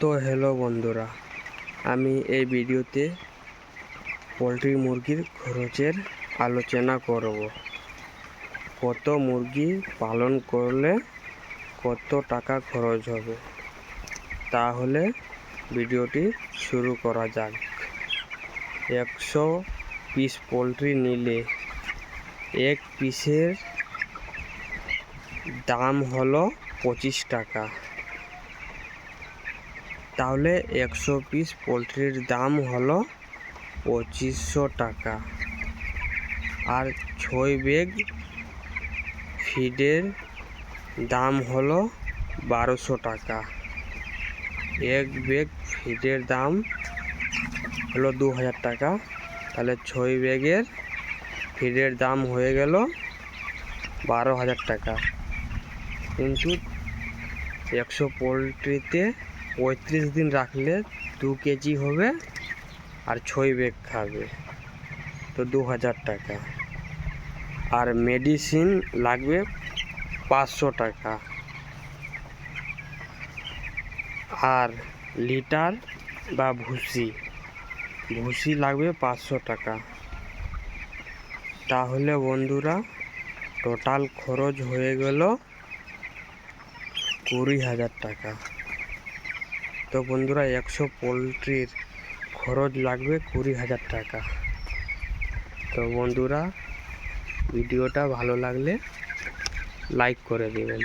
তো হ্যালো বন্ধুরা, আমি এই ভিডিওতে পোলট্রি মুরগির খরচের আলোচনা করব। কত মুরগি পালন করলে কত টাকা খরচ হবে? তাহলে ভিডিওটি শুরু করা যাক। একশো পিস পোলট্রি নিলে এক পিসের দাম হলো পঁচিশ টাকা। তাহলে একশো পিস পোলট্রির দাম হলো পঁচিশশো টাকা। আর ছয় ব্যাগ ফিডের দাম হলো বারোশো টাকা। এক ব্যাগ ফিডের দাম হলো দু হাজার টাকা। তাহলে ছয় ব্যাগের ফিডের দাম হয়ে গেল বারো হাজার টাকা। কিন্তু একশো পোলট্রিতে পঁয়ত্রিশ দিন রাখলে দু কেজি হবে আর ছয় ব্যাগ খাবে। তো দু হাজার টাকা। আর মেডিসিন লাগবে পাঁচশো টাকা। আর লিটার বা ভুসি। ভুসি লাগবে পাঁচশো টাকা। তাহলে বন্ধুরা টোটাল খরচ হয়ে গেল কুড়ি হাজার টাকা। তো বন্ধুরা, একশো পোলট্রির খরচ লাগবে কুড়ি হাজার টাকা। তো বন্ধুরা, ভিডিওটা ভালো লাগলে লাইক করে দেবেন।